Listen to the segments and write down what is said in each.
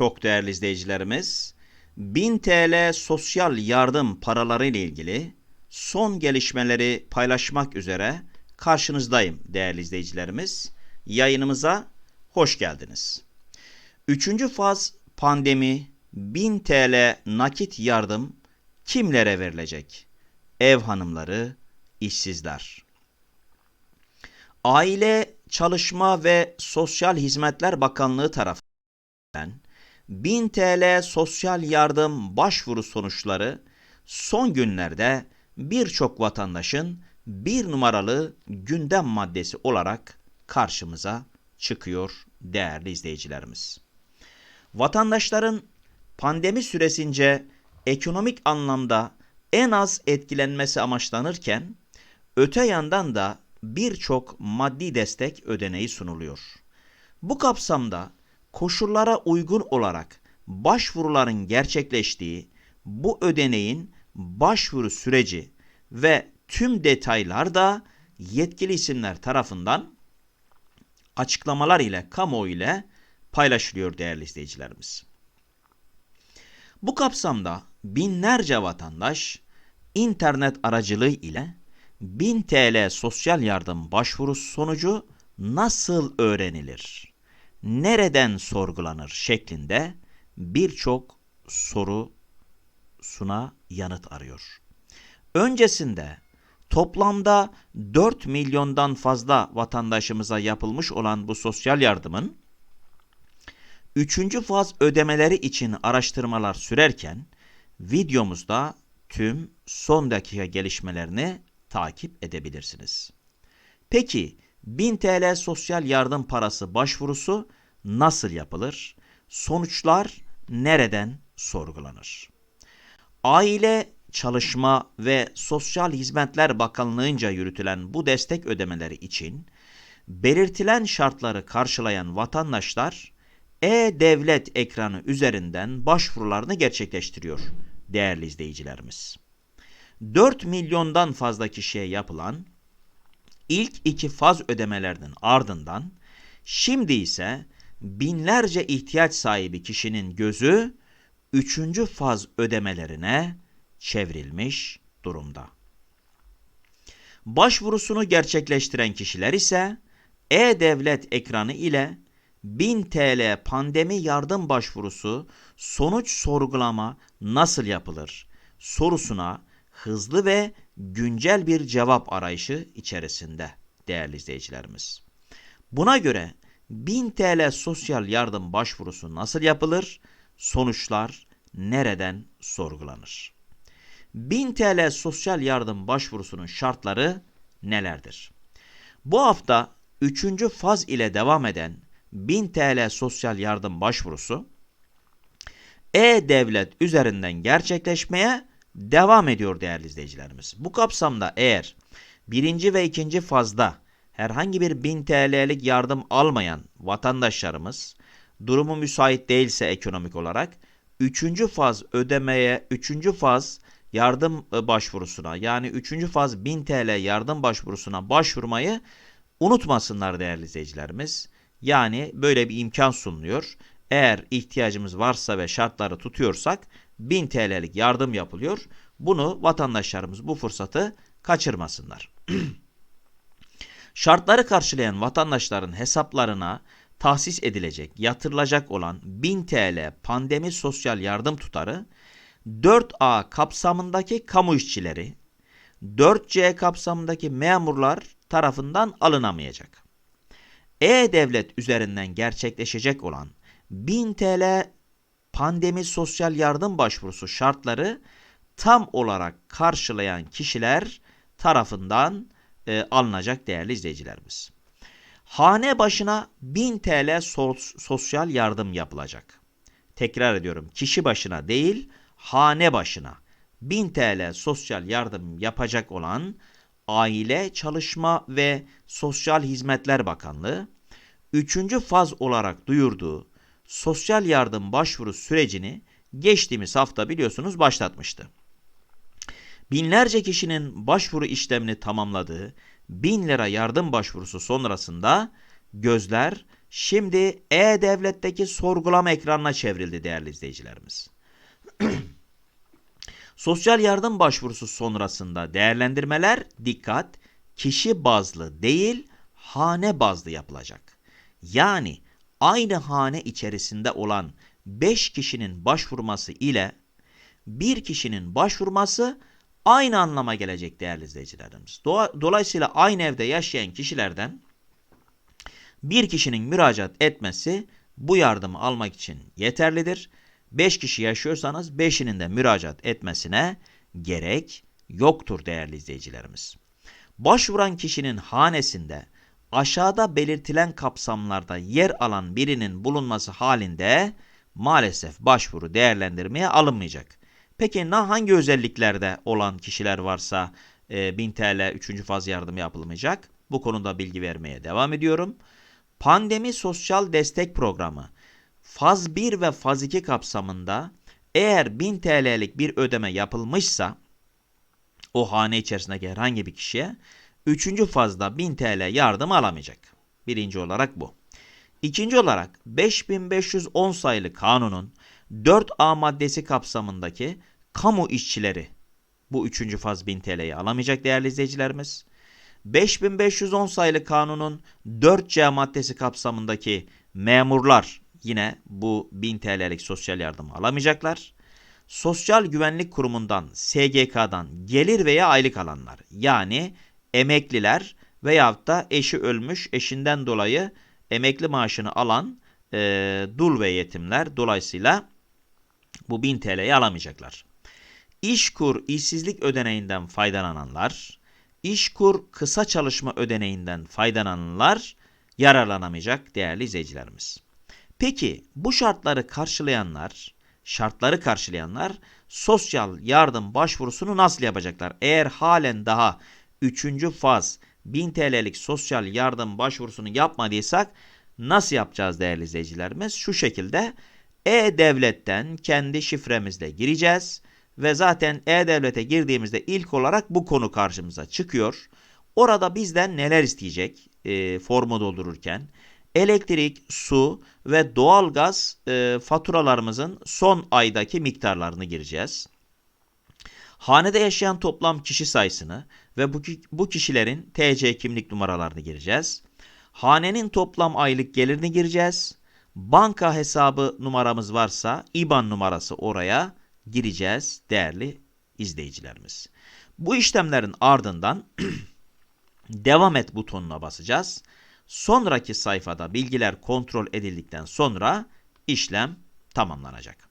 Çok değerli izleyicilerimiz, 1000 TL sosyal yardım paraları ile ilgili son gelişmeleri paylaşmak üzere karşınızdayım değerli izleyicilerimiz. Yayınımıza hoş geldiniz. Üçüncü faz pandemi 1000 TL nakit yardım kimlere verilecek? Ev hanımları, işsizler. Aile, Çalışma ve Sosyal Hizmetler Bakanlığı tarafından 1000 TL sosyal yardım başvuru sonuçları son günlerde birçok vatandaşın bir numaralı gündem maddesi olarak karşımıza çıkıyor değerli izleyicilerimiz. Vatandaşların pandemi süresince ekonomik anlamda en az etkilenmesi amaçlanırken öte yandan da birçok maddi destek ödeneği sunuluyor. Bu kapsamda koşullara uygun olarak başvuruların gerçekleştiği bu ödeneğin başvuru süreci ve tüm detaylar da yetkili isimler tarafından açıklamalar ile kamuoyu ile paylaşılıyor değerli izleyicilerimiz. Bu kapsamda binlerce vatandaş internet aracılığı ile 1000 TL sosyal yardım başvurusu sonucu nasıl öğrenilir? Nereden sorgulanır şeklinde birçok sorusuna yanıt arıyor. Öncesinde toplamda 4 milyondan fazla vatandaşımıza yapılmış olan bu sosyal yardımın Üçüncü faz ödemeleri için araştırmalar sürerken videomuzda tüm son dakika gelişmelerini takip edebilirsiniz. Peki 1000 TL sosyal yardım parası başvurusu nasıl yapılır? Sonuçlar nereden sorgulanır? Aile, Çalışma ve Sosyal Hizmetler Bakanlığı'nca yürütülen bu destek ödemeleri için belirtilen şartları karşılayan vatandaşlar e-Devlet ekranı üzerinden başvurularını gerçekleştiriyor değerli izleyicilerimiz. 4 milyondan fazla kişiye yapılan ilk iki faz ödemelerinin ardından şimdi ise binlerce ihtiyaç sahibi kişinin gözü üçüncü faz ödemelerine çevrilmiş durumda. Başvurusunu gerçekleştiren kişiler ise e-Devlet ekranı ile 1000 TL pandemi yardım başvurusu sonuç sorgulama nasıl yapılır sorusuna hızlı ve güncel bir cevap arayışı içerisinde değerli izleyicilerimiz. Buna göre 1000 TL sosyal yardım başvurusu nasıl yapılır? Sonuçlar nereden sorgulanır? 1000 TL sosyal yardım başvurusunun şartları nelerdir? Bu hafta 3. faz ile devam eden 1000 TL sosyal yardım başvurusu e-Devlet üzerinden gerçekleşmeye devam ediyor değerli izleyicilerimiz. Bu kapsamda eğer birinci ve ikinci fazda herhangi bir 1000 TL'lik yardım almayan vatandaşlarımız durumu müsait değilse ekonomik olarak üçüncü faz ödemeye, üçüncü faz yardım e, başvurusuna yani üçüncü faz 1000 TL yardım başvurusuna başvurmayı unutmasınlar değerli izleyicilerimiz. Yani böyle bir imkan sunuluyor. Eğer ihtiyacımız varsa ve şartları tutuyorsak 1000 TL'lik yardım yapılıyor. Bunu vatandaşlarımız bu fırsatı kaçırmasınlar. Şartları karşılayan vatandaşların hesaplarına tahsis edilecek, yatırılacak olan 1000 TL pandemi sosyal yardım tutarı 4A kapsamındaki kamu işçileri, 4C kapsamındaki memurlar tarafından alınamayacak. E-Devlet üzerinden gerçekleşecek olan 1000 TL pandemi sosyal yardım başvurusu şartları tam olarak karşılayan kişiler tarafından e, alınacak değerli izleyicilerimiz. Hane başına 1000 TL sosyal yardım yapılacak. Tekrar ediyorum kişi başına değil hane başına 1000 TL sosyal yardım yapacak olan Aile, Çalışma ve Sosyal Hizmetler Bakanlığı 3. faz olarak duyurduğu sosyal yardım başvuru sürecini geçtiğimiz hafta biliyorsunuz başlatmıştı. Binlerce kişinin başvuru işlemini tamamladığı 1000 lira yardım başvurusu sonrasında gözler Şimdi E-Devlet'teki sorgulama ekranına çevrildi değerli izleyicilerimiz. Sosyal yardım başvurusu sonrasında değerlendirmeler dikkat kişi bazlı değil hane bazlı yapılacak. Yani aynı hane içerisinde olan 5 kişinin başvurması ile bir kişinin başvurması aynı anlama gelecek değerli izleyicilerimiz. Dolayısıyla aynı evde yaşayan kişilerden bir kişinin müracaat etmesi bu yardımı almak için yeterlidir. 5 kişi yaşıyorsanız 5'inin de müracaat etmesine gerek yoktur değerli izleyicilerimiz. Başvuran kişinin hanesinde aşağıda belirtilen kapsamlarda yer alan birinin bulunması halinde maalesef başvuru değerlendirmeye alınmayacak. Peki hangi özelliklerde olan kişiler varsa e, 1000 TL 3. faz yardım yapılmayacak? Bu konuda bilgi vermeye devam ediyorum. Pandemi Sosyal Destek Programı faz 1 ve faz 2 kapsamında eğer 1000 TL'lik bir ödeme yapılmışsa o hane içerisindeki herhangi bir kişiye 3. fazda 1000 TL yardım alamayacak. Birinci olarak bu. İkinci olarak 5510 sayılı kanunun 4A maddesi kapsamındaki kamu işçileri bu üçüncü faz 1000 TL'yi alamayacak değerli izleyicilerimiz. 5510 sayılı kanunun 4C maddesi kapsamındaki memurlar yine bu 1000 TL'lik sosyal yardım alamayacaklar. Sosyal Güvenlik Kurumu'ndan, SGK'dan gelir veya aylık alanlar yani emekliler veyahut da eşi ölmüş eşinden dolayı emekli maaşını alan e, dul ve yetimler dolayısıyla bu 1000 TL'yi alamayacaklar. İşkur işsizlik ödeneğinden faydalananlar, İşkur kısa çalışma ödeneğinden faydalananlar yararlanamayacak değerli izleyicilerimiz. Peki bu şartları karşılayanlar, şartları karşılayanlar sosyal yardım başvurusunu nasıl yapacaklar? Eğer halen daha 3. faz 1000 TL'lik sosyal yardım başvurusunu yapmadıysak nasıl yapacağız değerli izleyicilerimiz? Şu şekilde e-Devlet'ten kendi şifremizle gireceğiz ve zaten E-Devlet'e girdiğimizde ilk olarak bu konu karşımıza çıkıyor. Orada bizden neler isteyecek e, formu doldururken? Elektrik, su ve doğalgaz e, faturalarımızın son aydaki miktarlarını gireceğiz. Hanede yaşayan toplam kişi sayısını ve bu, bu kişilerin TC kimlik numaralarını gireceğiz. Hanenin toplam aylık gelirini gireceğiz. Banka hesabı numaramız varsa IBAN numarası oraya gireceğiz değerli izleyicilerimiz. Bu işlemlerin ardından devam et butonuna basacağız. Sonraki sayfada bilgiler kontrol edildikten sonra işlem tamamlanacak.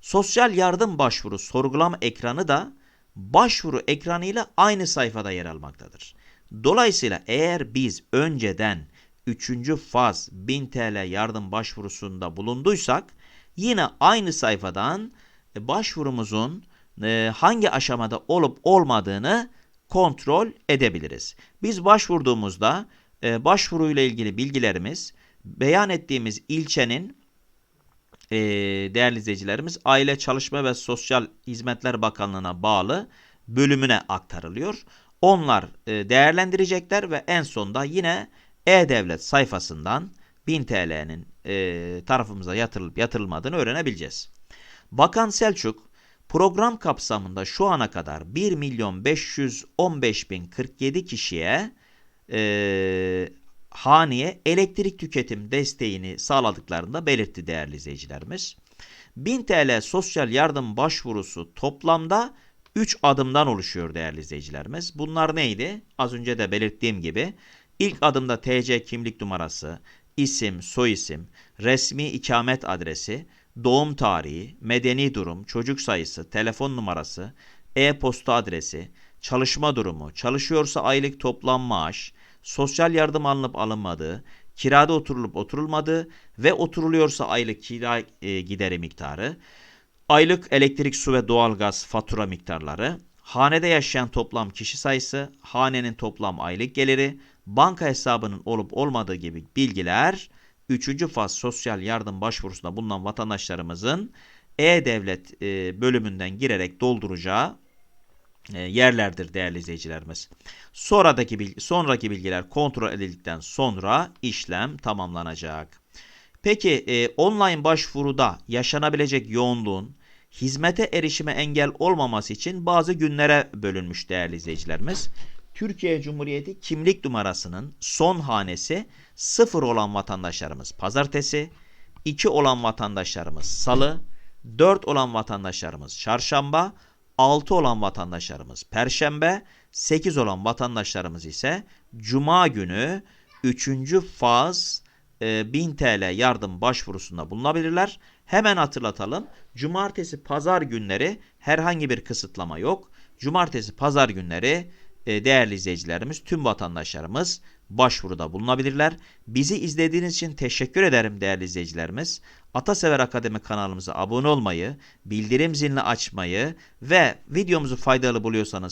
Sosyal yardım başvuru sorgulama ekranı da başvuru ekranıyla aynı sayfada yer almaktadır. Dolayısıyla eğer biz önceden 3. faz 1000 TL yardım başvurusunda bulunduysak yine aynı sayfadan e, başvurumuzun e, hangi aşamada olup olmadığını kontrol edebiliriz. Biz başvurduğumuzda e, başvuruyla ilgili bilgilerimiz beyan ettiğimiz ilçenin değerli izleyicilerimiz Aile Çalışma ve Sosyal Hizmetler Bakanlığı'na bağlı bölümüne aktarılıyor. Onlar değerlendirecekler ve en sonda yine e-Devlet sayfasından 1000 TL'nin tarafımıza yatırılıp yatırılmadığını öğrenebileceğiz. Bakan Selçuk program kapsamında şu ana kadar 1 milyon 515 bin 47 kişiye e, haneye elektrik tüketim desteğini sağladıklarında belirtti değerli izleyicilerimiz. 1000 TL sosyal yardım başvurusu toplamda 3 adımdan oluşuyor değerli izleyicilerimiz. Bunlar neydi? Az önce de belirttiğim gibi ilk adımda TC kimlik numarası, isim, soyisim, resmi ikamet adresi, doğum tarihi, medeni durum, çocuk sayısı, telefon numarası, e-posta adresi, çalışma durumu, çalışıyorsa aylık toplam maaş, sosyal yardım alınıp alınmadığı, kirada oturulup oturulmadığı ve oturuluyorsa aylık kira e, gideri miktarı, aylık elektrik, su ve doğalgaz fatura miktarları, hanede yaşayan toplam kişi sayısı, hanenin toplam aylık geliri, banka hesabının olup olmadığı gibi bilgiler 3. faz sosyal yardım başvurusunda bulunan vatandaşlarımızın E-Devlet e, bölümünden girerek dolduracağı yerlerdir değerli izleyicilerimiz. Sonradaki bilgi, sonraki bilgiler kontrol edildikten sonra işlem tamamlanacak. Peki e, online başvuruda yaşanabilecek yoğunluğun hizmete erişime engel olmaması için bazı günlere bölünmüş değerli izleyicilerimiz. Türkiye Cumhuriyeti kimlik numarasının son hanesi 0 olan vatandaşlarımız pazartesi, 2 olan vatandaşlarımız salı, 4 olan vatandaşlarımız çarşamba, 6 olan vatandaşlarımız perşembe, 8 olan vatandaşlarımız ise cuma günü 3. faz e, 1000 TL yardım başvurusunda bulunabilirler. Hemen hatırlatalım. Cumartesi, pazar günleri herhangi bir kısıtlama yok. Cumartesi, pazar günleri e, değerli izleyicilerimiz, tüm vatandaşlarımız başvuruda bulunabilirler. Bizi izlediğiniz için teşekkür ederim değerli izleyicilerimiz. Atasever Akademi kanalımıza abone olmayı, bildirim zilini açmayı ve videomuzu faydalı buluyorsanız